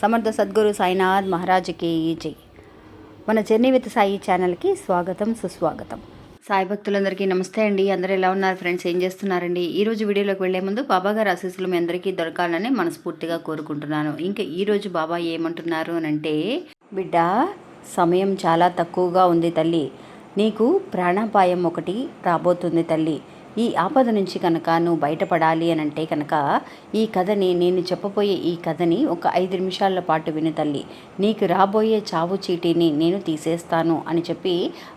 సమర్థ సద్గురు సాయినాథ్ మహారాజుకి జై. మన జర్నీ విత్ సాయి ఛానల్కి స్వాగతం సుస్వాగతం. సాయి భక్తులందరికీ నమస్తే అండి. అందరూ ఎలా ఉన్నారు ఫ్రెండ్స్? ఏం చేస్తున్నారండి? ఈ రోజు వీడియోలోకి వెళ్ళే ముందు బాబా గారి ఆశీస్సులు మీ అందరికీ దొరకాలని మనస్ఫూర్తిగా కోరుకుంటున్నాను. ఇంకా ఈరోజు బాబా ఏమంటున్నారు అని అంటే బిడ్డ సమయం చాలా తక్కువగా ఉంది తల్లి. నీకు ప్రాణాపాయం ఒకటి రాబోతుంది తల్లి. ఈ ఆపద నుంచి కనుక నువ్వు బయటపడాలి అని అంటే కనుక ఈ కథని నేను చెప్పబోయే ఈ కథని ఒక ఐదు నిమిషాల పాటు విని తల్లి. నీకు రాబోయే చావు చీటీని నేను తీసేస్తాను అని చెప్పి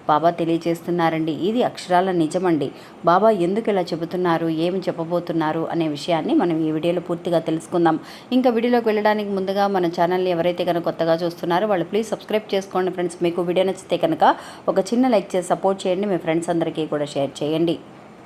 బాబా తెలియజేస్తున్నారండి. ఇది అక్షరాల నిజమండి. బాబా ఎందుకు ఇలా చెబుతున్నారు? ఏమి చెప్పబోతున్నారు? అనే విషయాన్ని మనం ఈ వీడియోలో పూర్తిగా తెలుసుకుందాం. ఇంకా వీడియోలోకి వెళ్ళడానికి ముందుగా మన ఛానల్ని ఎవరైతే కనుక కొత్తగా చూస్తున్నారో వాళ్ళు ప్లీజ్ సబ్స్క్రైబ్ చేసుకోండి ఫ్రెండ్స్. మీకు వీడియో నచ్చితే కనుక ఒక చిన్న లైక్ చేసి సపోర్ట్ చేయండి. మీ ఫ్రెండ్స్ అందరికీ కూడా షేర్ చేయండి.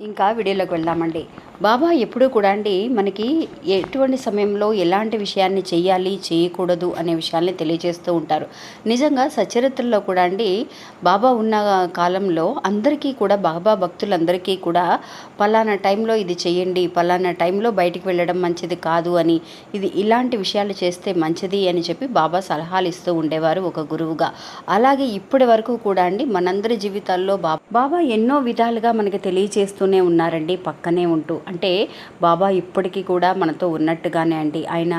ఇంకా వీడియోలోకి వెళ్దామండి. బాబా ఎప్పుడూ కూడా అండి మనకి ఎటువంటి సమయంలో ఎలాంటి విషయాన్ని చేయాలి చేయకూడదు అనే విషయాల్ని తెలియజేస్తూ ఉంటారు. నిజంగా సచరిత్రలో కూడా అండి బాబా ఉన్న కాలంలో అందరికీ కూడా బాబా భక్తులందరికీ కూడా పలానా టైంలో ఇది చేయండి పలానా టైంలో బయటికి వెళ్ళడం మంచిది కాదు అని ఇది ఇలాంటి విషయాలు చేస్తే మంచిది అని చెప్పి బాబా సలహాలు ఇస్తూ ఉండేవారు ఒక గురువుగా. అలాగే ఇప్పటి వరకు కూడా అండి మనందరి జీవితాల్లో బాబా బాబా ఎన్నో విధాలుగా మనకి తెలియజేస్తూనే ఉన్నారండి పక్కనే ఉంటూ. అంటే బాబా ఇప్పటికీ కూడా మనతో ఉన్నట్టుగానే అండి. ఆయన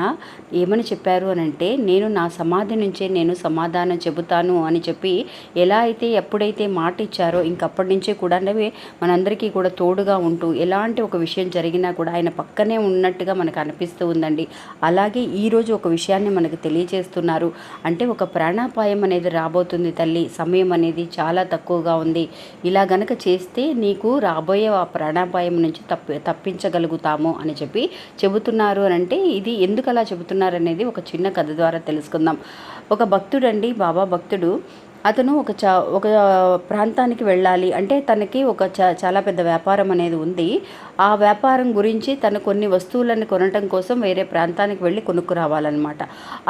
ఏమని చెప్పారు అని అంటే నేను నా సమాధి నుంచే నేను సమాధానం చెబుతాను అని చెప్పి ఎలా అయితే ఎప్పుడైతే మాట ఇచ్చారో ఇంకప్పటి నుంచే కూడా మనందరికీ కూడా తోడుగా ఉంటూ ఎలాంటి ఒక విషయం జరిగినా కూడా ఆయన పక్కనే ఉన్నట్టుగా మనకు అనిపిస్తూ ఉందండి. అలాగే ఈరోజు ఒక విషయాన్ని మనకు తెలియజేస్తున్నారు. అంటే ఒక ప్రాణాపాయం అనేది రాబోతుంది తల్లి. సమయం అనేది చాలా తక్కువగా ఉంది. ఇలా గనక చేస్తే నీకు రాబోయే ఆ ప్రాణాపాయం నుంచి తప్పి తప్పించగలుగుతాము అని చెప్పి చెబుతున్నారు అని అంటే ఇది ఎందుకు అలా చెబుతున్నారు అనేది ఒక చిన్న కథ ద్వారా తెలుసుకుందాం. ఒక భక్తుడండి బాబా భక్తుడు. అతను ఒక చా ఒక ప్రాంతానికి వెళ్ళాలి. అంటే తనకి ఒక చ చాలా పెద్ద వ్యాపారం అనేది ఉంది. ఆ వ్యాపారం గురించి తను కొన్ని వస్తువులను కొనటం కోసం వేరే ప్రాంతానికి వెళ్ళి కొనుక్కు రావాలన్నమాట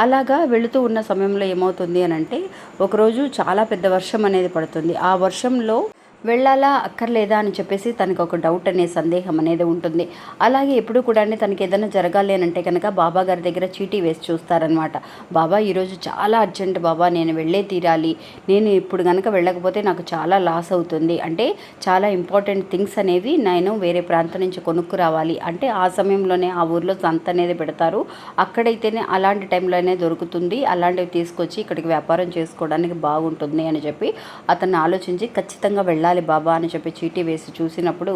అలాగా వెళుతూ ఉన్న సమయంలో ఏమవుతుంది అని అంటే ఒకరోజు చాలా పెద్ద వర్షం అనేది పడుతుంది. ఆ వర్షంలో వెళ్ళాలా అక్కర్లేదా అని చెప్పేసి తనకు ఒక డౌట్ అనే సందేహం అనేది ఉంటుంది. అలాగే ఎప్పుడు కూడా తనకి ఏదైనా జరగాలి అని అంటే కనుక బాబా గారి దగ్గర చీటీ వేసి చూస్తారనమాట బాబా ఈరోజు చాలా అర్జెంట్ బాబా నేను వెళ్ళే తీరాలి. నేను ఇప్పుడు కనుక వెళ్ళకపోతే నాకు చాలా లాస్ అవుతుంది. అంటే చాలా ఇంపార్టెంట్ థింగ్స్ అనేవి నేను వేరే ప్రాంతం నుంచి కొనుక్కు రావాలి అంటే ఆ సమయంలోనే ఆ ఊర్లో సంత అనేది పెడతారు. అక్కడైతేనే అలాంటి టైంలోనే దొరుకుతుంది. అలాంటివి తీసుకొచ్చి ఇక్కడికి వ్యాపారం చేసుకోవడానికి బాగుంటుంది అని చెప్పి అతను ఆలోచించి ఖచ్చితంగా వెళ్ళాలి. వెళ్ళాలి బాబా అని చెప్పి చీటీ వేసి చూసినప్పుడు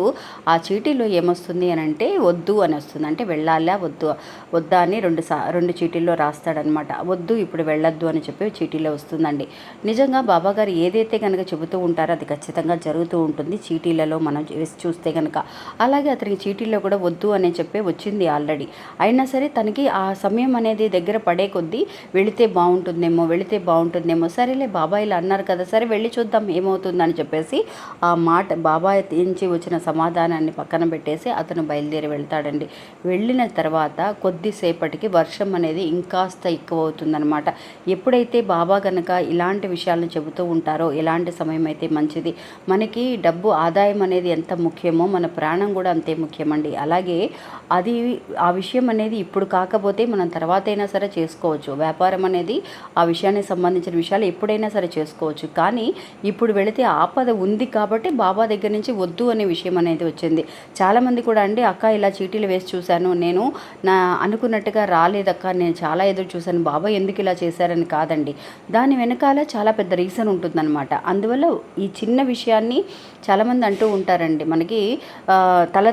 ఆ చీటీలో ఏమొస్తుంది అని అంటే వద్దు అని వస్తుంది. అంటే వెళ్ళాలా? వద్దు. వద్దా అని రెండు సా రెండు చీటీల్లో రాస్తాడనమాట వద్దు ఇప్పుడు వెళ్ళొద్దు అని చెప్పి చీటీలో వస్తుందండి. నిజంగా బాబా గారు ఏదైతే కనుక చెబుతూ ఉంటారో అది ఖచ్చితంగా జరుగుతూ ఉంటుంది. చీటీలలో మనం వేసి చూస్తే కనుక అలాగే అతనికి చీటీలో కూడా వద్దు అని చెప్పి వచ్చింది ఆల్రెడీ. అయినా సరే తనకి ఆ సమయం అనేది దగ్గర పడే కొద్దీ వెళితే బాగుంటుందేమో వెళితే బాగుంటుందేమో సరేలే బాబా ఇలా అన్నారు కదా సరే వెళ్ళి చూద్దాం ఏమవుతుందని చెప్పేసి ఆ మాట బాబాయ్ నుంచి వచ్చిన సమాధానాన్ని పక్కన పెట్టేసి అతను బయలుదేరి వెళ్తాడండి. వెళ్ళిన తర్వాత కొద్దిసేపటికి వర్షం అనేది ఇంకాస్త ఎక్కువ అవుతుందన్నమాట ఎప్పుడైతే బాబా గనక ఇలాంటి విషయాలను చెబుతూ ఉంటారో ఎలాంటి సమయం అయితే మంచిది? మనకి డబ్బు ఆదాయం అనేది ఎంత ముఖ్యమో మన ప్రాణం కూడా అంతే ముఖ్యమండి. అలాగే అది ఆ విషయం అనేది ఇప్పుడు కాకపోతే మనం తర్వాత అయినా సరే చేసుకోవచ్చు. వ్యాపారం అనేది ఆ విషయానికి సంబంధించిన విషయాలు ఎప్పుడైనా సరే చేసుకోవచ్చు. కానీ ఇప్పుడు వెళితే ఆపద ఉంది కాబట్టి బాబా దగ్గర నుంచి వద్దు అనే విషయం అనేది వచ్చింది. చాలామంది కూడా అండి అక్క ఇలా చీటీలు వేసి చూశాను. నేను నా అనుకున్నట్టుగా రాలేదక్క. నేను చాలా ఎదురు చూశాను. బాబా ఎందుకు ఇలా చేశారని కాదండి. దాని వెనకాల చాలా పెద్ద రీజన్ ఉంటుందన్నమాట. అందువల్ల ఈ చిన్న విషయాన్ని చాలామంది అంటూ ఉంటారండి. మనకి తల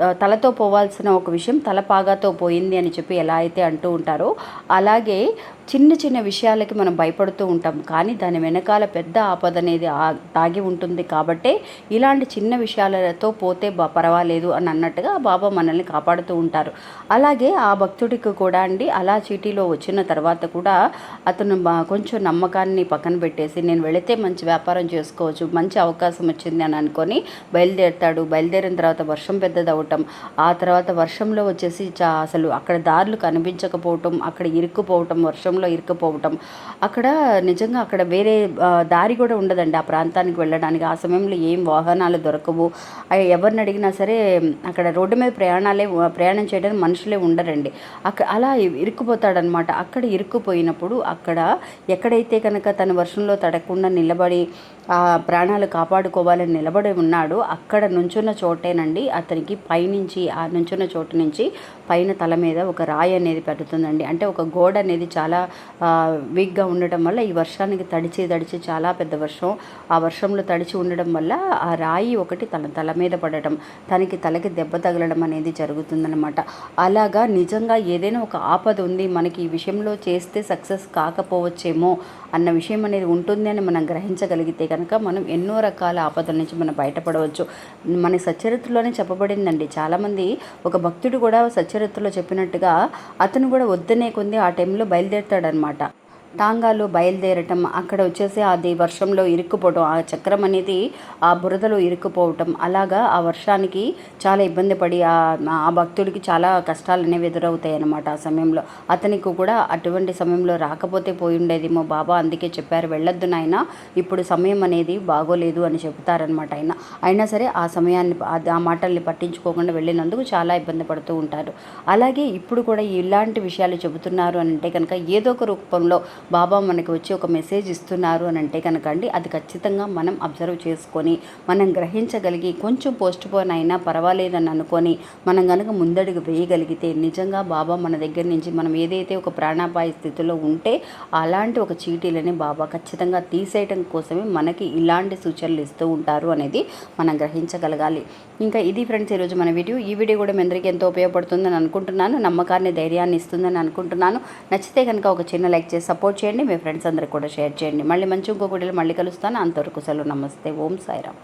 తలతో పోవాల్సిన ఒక విషయం తలపాగాతో పోయింది అని చెప్పి ఎలా అయితే అంటూ ఉంటారో అలాగే చిన్న చిన్న విషయాలకి మనం భయపడుతూ ఉంటాం. కానీ దాని వెనకాల పెద్ద ఆపద అనేది ఆ- దాగి ఉంటుంది కాబట్టే ఇలాంటి చిన్న విషయాలతో పోతే పర్వాలేదు అని అన్నట్టుగా బాబా మనల్ని కాపాడుతూ ఉంటారు. అలాగే ఆ భక్తుడికి కూడా అండి అలా చీటీలో వచ్చిన తర్వాత కూడా అతను కొంచెం నమ్మకాన్ని పక్కన పెట్టేసి నేను వెళితే మంచి వ్యాపారం చేసుకోవచ్చు మంచి అవకాశం వచ్చింది అని అనుకొని బయలుదేరుతాడు. బయలుదేరిన తర్వాత వర్షం పెద్దదవటం ఆ తర్వాత వర్షంలో వచ్చేసి చా అసలు అక్కడ దారులు కనిపించకపోవటం అక్కడ ఇరుక్కుపోవటం వర్షంలో ఇరుక్కుపోవటం. అక్కడ నిజంగా అక్కడ వేరే దారి కూడా ఉండదండి ఆ ప్రాంతానికి వెళ్ళడానికి. ఆ సమయంలో ఏం వాహనాలు దొరకవు. ఎవరిని అడిగినా సరే అక్కడ రోడ్డు మీద ప్రయాణాలే ప్రయాణం చేయడానికి మనుషులే ఉండరండి. అక్కడ అలా ఇరుక్కుపోతాడనమాట. అక్కడ ఇరుక్కుపోయినప్పుడు అక్కడ ఎక్కడైతే కనుక తన వర్షంలో తడకుండా నిలబడి ఆ ప్రాణాలు కాపాడుకోవాలని నిలబడి ఉన్నాడు. అక్కడ నుంచున్న చోటేనండి అతనికి పైనుంచి ఆ నుంచున్న చోటు నుంచి పైన తల మీద ఒక రాయి అనేది పెడుతుందండి అంటే ఒక గోడ అనేది చాలా వీక్గా ఉండటం వల్ల ఈ వర్షానికి తడిచి తడిచి చాలా పెద్ద వర్షం. ఆ వర్షంలో తడిచి ఉండడం వల్ల ఆ రాయి ఒకటి తన తల మీద పడటం తనకి తలకి దెబ్బ తగలడం అనేది జరుగుతుందనమాట అలాగా నిజంగా ఏదైనా ఒక ఆపద ఉంది మనకి ఈ విషయంలో చేస్తే సక్సెస్ కాకపోవచ్చేమో అన్న విషయం అనేది ఉంటుంది అని మనం గ్రహించగలిగితే కనుక మనం ఎన్నో రకాల ఆపదల నుంచి మనం బయటపడవచ్చు. మన సచరిత్రలోనే చెప్పబడిందండి. చాలామంది ఒక భక్తుడు కూడా సచరిత్రలో చెప్పినట్టుగా అతను కూడా వద్దనే కొంది ఆ టైంలో బయలుదేరుతాడనమాట టాంగాలో బయలుదేరటం అక్కడ వచ్చేసి అది వర్షంలో ఇరుక్కుపోవటం ఆ చక్రం అనేది ఆ బురదలో ఇరుక్కుపోవటం. అలాగా ఆ వర్షానికి చాలా ఇబ్బంది పడి ఆ ఆ భక్తుడికి చాలా కష్టాలు అనేవి ఎదురవుతాయి అన్నమాట ఆ సమయంలో. అతనికి కూడా అటువంటి సమయంలో రాకపోతే పోయి ఉండేదేమో బాబా అందుకే చెప్పారు వెళ్ళొద్దు నాయన ఇప్పుడు సమయం అనేది బాగోలేదు అని చెబుతారనమాట ఆయన. అయినా సరే ఆ సమయాన్ని ఆ మాటల్ని పట్టించుకోకుండా వెళ్ళినందుకు చాలా ఇబ్బంది పడుతూ ఉంటారు. అలాగే ఇప్పుడు కూడా ఇలాంటి విషయాలు చెబుతున్నారు అని అంటే కనుక ఏదో ఒక రూపంలో బాబా మనకి వచ్చి ఒక మెసేజ్ ఇస్తున్నారు అని అంటే కనుక అండి అది ఖచ్చితంగా మనం అబ్జర్వ్ చేసుకొని మనం గ్రహించగలిగి కొంచెం పోస్ట్ పోన్ అయినా పర్వాలేదని అనుకొని మనం కనుక ముందడుగు వేయగలిగితే నిజంగా బాబా మన దగ్గర నుంచి మనం ఏదైతే ఒక ప్రాణాపాయ స్థితిలో ఉంటే అలాంటి ఒక చీటీలని బాబా ఖచ్చితంగా తీసేయటం కోసమే మనకి ఇలాంటి సూచనలు ఇస్తూ ఉంటారు అనేది మనం గ్రహించగలగాలి. ఇంకా ఇది ఫ్రెండ్స్ ఈరోజు మన వీడియో. ఈ వీడియో కూడా మీ అందరికీ ఎంతో ఉపయోగపడుతుందని అనుకుంటున్నాను. నమ్మకాన్ని ధైర్యాన్ని ఇస్తుందని అనుకుంటున్నాను. నచ్చితే కనుక ఒక చిన్న లైక్ చేసి సపోర్ట్ చేయండి మీ ఫ్రెండ్స్ అందరికి కూడా షేర్ చేయండి. మళ్ళీ మంచి ఇంకొకటి మళ్ళీ కలుస్తాను. అంతవరకు సెలవు నమస్తే. ఓం సాయిరామ్.